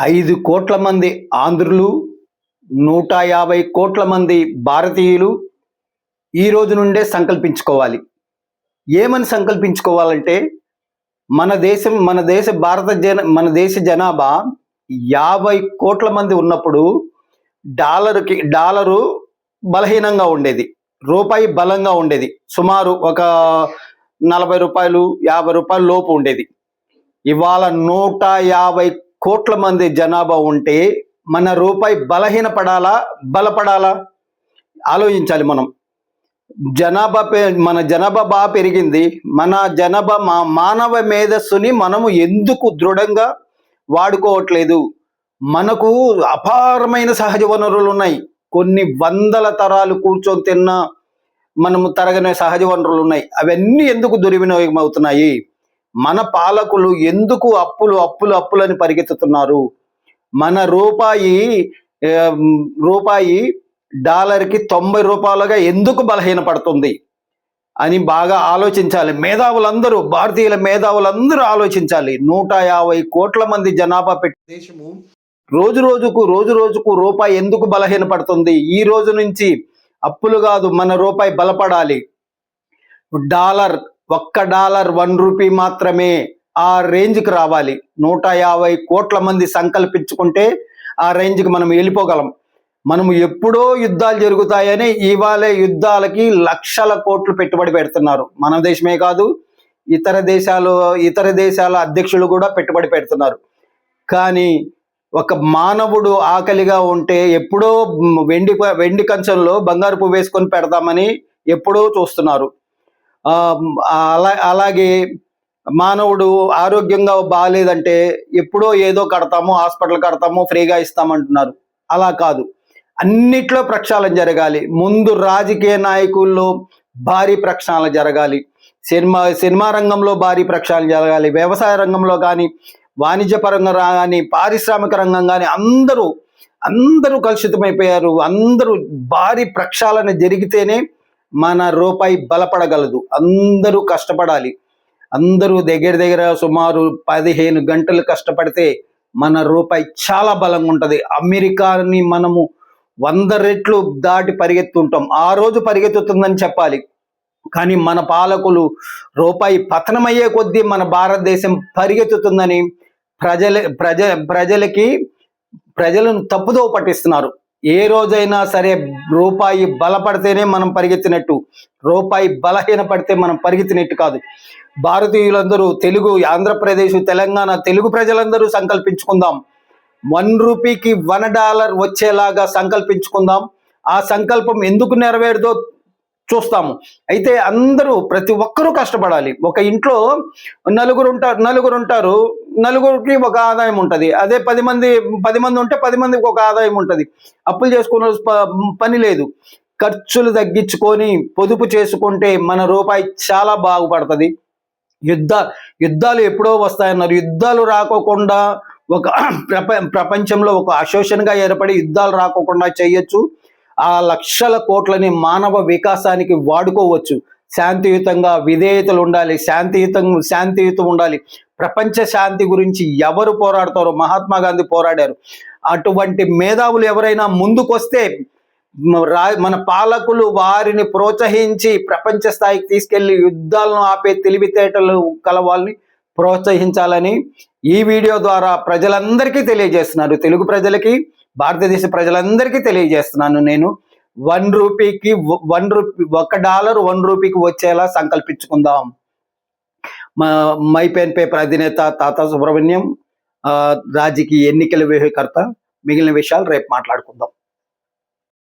ఐదు కోట్ల మంది ఆంధ్రులు నూట యాభై కోట్ల మంది భారతీయులు ఈ రోజు నుండే సంకల్పించుకోవాలి. ఏమని సంకల్పించుకోవాలంటే మన దేశం మన దేశ భారత జన మన దేశ జనాభా యాభై కోట్ల మంది ఉన్నప్పుడు డాలర్కి డాలరు బలహీనంగా ఉండేది. రూపాయి బలంగా ఉండేది. సుమారు ఒక నలభై రూపాయలు యాభై రూపాయల లోపు ఉండేది. ఇవాళ నూట యాభై కోట్ల మంది జనాభా ఉంటే మన రూపాయి బలహీన పడాలా బలపడాలా? ఆలోచించాలి మనం. జనాభా మన జనాభా బాగా పెరిగింది. మన జనాభా మా మానవ మేధస్సుని మనము ఎందుకు దృఢంగా వాడుకోవట్లేదు? మనకు అపారమైన సహజ వనరులు ఉన్నాయి. కొన్ని వందల తరాలు కూర్చొని తిన్న మనము తరగని సహజ వనరులు ఉన్నాయి. అవన్నీ ఎందుకు దుర్వినియోగం అవుతున్నాయి? మన పాలకులు ఎందుకు అప్పులు అప్పులు అప్పులని పరిగెత్తుతున్నారు? మన రూపాయి రూపాయి డాలర్కి తొంభై రూపాయలుగా ఎందుకు బలహీనపడుతుంది అని బాగా ఆలోచించాలి. మేధావులందరూ భారతీయుల మేధావులందరూ ఆలోచించాలి. నూట యాభై కోట్ల మంది జనాభా పెట్టి దేశము రోజు రోజుకు రోజు రోజుకు రూపాయి ఎందుకు బలహీనపడుతుంది? ఈ రోజు నుంచి అప్పులు కాదు మన రూపాయి బలపడాలి. డాలర్ ఒక్క డాలర్ వన్ రూపీ మాత్రమే ఆ రేంజ్కి రావాలి. నూట యాభై కోట్ల మంది సంకల్పించుకుంటే ఆ రేంజ్కి మనం వెళ్ళిపోగలం. మనము ఎప్పుడో యుద్ధాలు జరుగుతాయని ఇవాళ యుద్ధాలకి లక్షల కోట్లు పెట్టుబడి పెడుతున్నారు. మన దేశమే కాదు ఇతర దేశాలు ఇతర దేశాల అధ్యక్షులు కూడా పెట్టుబడి పెడుతున్నారు. కానీ ఒక మానవుడు ఆకలిగా ఉంటే ఎప్పుడో వెండి వెండి కంచంలో బంగారు పువ్వు వేసుకొని పెడదామని ఎప్పుడో చూస్తున్నారు. అలా అలాగే మానవుడు ఆరోగ్యంగా బాగాలేదంటే ఎప్పుడో ఏదో కడతాము హాస్పిటల్ కడతాము ఫ్రీగా ఇస్తామంటున్నారు. అలా కాదు. అన్నిట్లో ప్రక్షాళన జరగాలి. ముందు రాజకీయ నాయకుల్లో భారీ ప్రక్షాళన జరగాలి. సినిమా సినిమా రంగంలో భారీ ప్రక్షాళన జరగాలి. వ్యవసాయ రంగంలో కానీ వాణిజ్యపరంగా కానీ పారిశ్రామిక రంగం కానీ అందరూ అందరూ కలుషితమైపోయారు. అందరూ భారీ ప్రక్షాళన జరిగితేనే మన రూపాయి బలపడగలదు. అందరూ కష్టపడాలి. అందరూ దగ్గర దగ్గర సుమారు పదిహేను గంటలు కష్టపడితే మన రూపాయి చాలా బలంగా ఉంటుంది. అమెరికాని మనము వంద రెట్లు దాటి పరిగెత్తుంటాం. ఆ రోజు పరిగెత్తుతుందని చెప్పాలి. కానీ మన పాలకులు రూపాయి పతనమయ్యే కొద్దీ మన భారతదేశం పరిగెత్తుతుందని ప్రజల ప్రజ ప్రజలకి ప్రజలను తప్పుదో పట్టిస్తున్నారు. ఏ రోజైనా సరే రూపాయి బలపడితేనే మనం పరిగెత్తినట్టు రూపాయి బలహీన పడితే మనం పరిగెత్తినట్టు కాదు. భారతీయులందరూ తెలుగు ఆంధ్రప్రదేశ్ తెలంగాణ తెలుగు ప్రజలందరూ సంకల్పించుకుందాం. వన్ రూపీకి వన్ డాలర్ వచ్చేలాగా సంకల్పించుకుందాం. ఆ సంకల్పం ఎందుకు నెరవేరుదో చూస్తాము. అయితే అందరూ ప్రతి ఒక్కరూ కష్టపడాలి. ఒక ఇంట్లో నలుగురు ఉంటారు నలుగురు ఉంటారు నలుగురికి ఒక ఆదాయం ఉంటుంది. అదే పది మంది పది మంది ఉంటే పది మందికి ఒక ఆదాయం ఉంటుంది. అప్పులు చేసుకునే ప- పని లేదు. ఖర్చులు తగ్గించుకొని పొదుపు చేసుకుంటే మన రూపాయి చాలా బాగుపడుతుంది. యుద్ధ యుద్ధాలు ఎప్పుడో వస్తాయన్నారు. యుద్ధాలు రాకోకుండా ఒక ప్రపంచంలో ఒక అశోషన్గా ఏర్పడి యుద్ధాలు రాకోకుండా చేయొచ్చు. ఆ లక్షల కోట్లని మానవ వికాసానికి వాడుకోవచ్చు. శాంతియుతంగా విధేయతలు ఉండాలి. శాంతియుతం శాంతియుతం ఉండాలి. ప్రపంచ శాంతి గురించి ఎవరు పోరాడతారో మహాత్మా గాంధీ పోరాడారు. అటువంటి మేధావులు ఎవరైనా ముందుకొస్తే రా- మన పాలకులు వారిని ప్రోత్సహించి ప్రపంచ స్థాయికి తీసుకెళ్ళి యుద్ధాలను ఆపే తెలివితేటలు కల వాళ్ళని ప్రోత్సహించాలని ఈ వీడియో ద్వారా ప్రజలందరికీ తెలియజేస్తున్నారు. తెలుగు ప్రజలకి భారతదేశ ప్రజలందరికీ తెలియజేస్తున్నాను నేను. వన్ రూపీకి వన్ రూపీ ఒక డాలర్ వన్ రూపీకి వచ్చేలా సంకల్పించుకుందాం. మా మై పెన్ పేపర్ అధినేత తాతా సుబ్రహ్మణ్యం రాజకీయ ఎన్నికల వ్యూహకర్త మిగిలిన విషయాలు రేపు మాట్లాడుకుందాం.